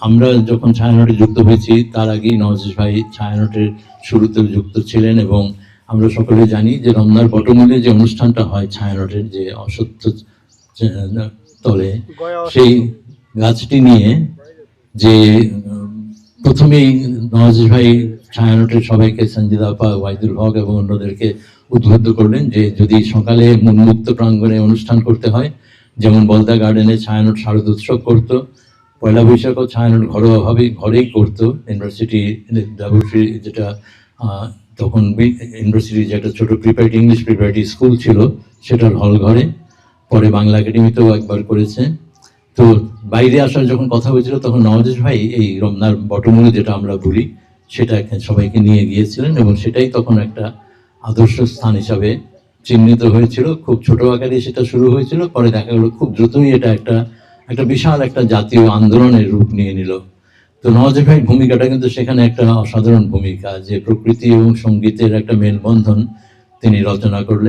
আমরা যখন ছায়ানটে যুক্ত হয়েছি তার আগেই নওয়াজ ভাই ছায়ানটের শুরুতে যুক্ত ছিলেন এবং আমরা সকলে জানি যে রমনার বটমূলে যে অনুষ্ঠানটা হয় ছায়ানটের যে অসত্য তলে সেই গাছটি নিয়ে যে প্রথমেই নওয়াজ ভাই ছায়ানটের সবাইকে সঞ্জিদা আপা ওয়াইদুল হক এবং অন্যদেরকে উদ্বুদ্ধ করলেন যে যদি সকালে উন্মুক্ত প্রাঙ্গণে অনুষ্ঠান করতে হয় যেমন বলদা গার্ডেনে ছায়ানট শারদ উৎসব করতো পয়লা বৈশাখও ছায়ানট ঘরোয়াভাবে ঘরেই করতো। ইউনিভার্সিটি ল্যাবরেটরি যেটা তখন ইউনিভার্সিটির যে একটা ছোট প্রিপারেটি ইংলিশ প্রিপারেটি স্কুল ছিল, সেটার হল ঘরে। পরে বাংলা একাডেমিতেও একবার করেছে। তো বাইরে আসার যখন কথা হয়েছিল, তখন নওয়াজ ভাই এই রমনার বটমূলে যেটা আমরা বলি, সেটা সবাইকে নিয়ে গিয়েছিলেন এবং সেটাই তখন একটা আদর্শ স্থান হিসাবে চিহ্নিত হয়েছিল। খুব ছোট আকারে সেটা শুরু হয়েছিল, পরে দেখা গেলো খুব দ্রুতই এটা একটা একটা বিশাল একটা জাতীয় আন্দোলনের রূপ নিয়ে নিল। তো নওয়াজ ভাইয়ের ভূমিকাটা কিন্তু সেখানে একটা অসাধারণ ভূমিকা, যে প্রকৃতি এবং সঙ্গীতের একটা মেলবন্ধন তিনি রচনা করলেন।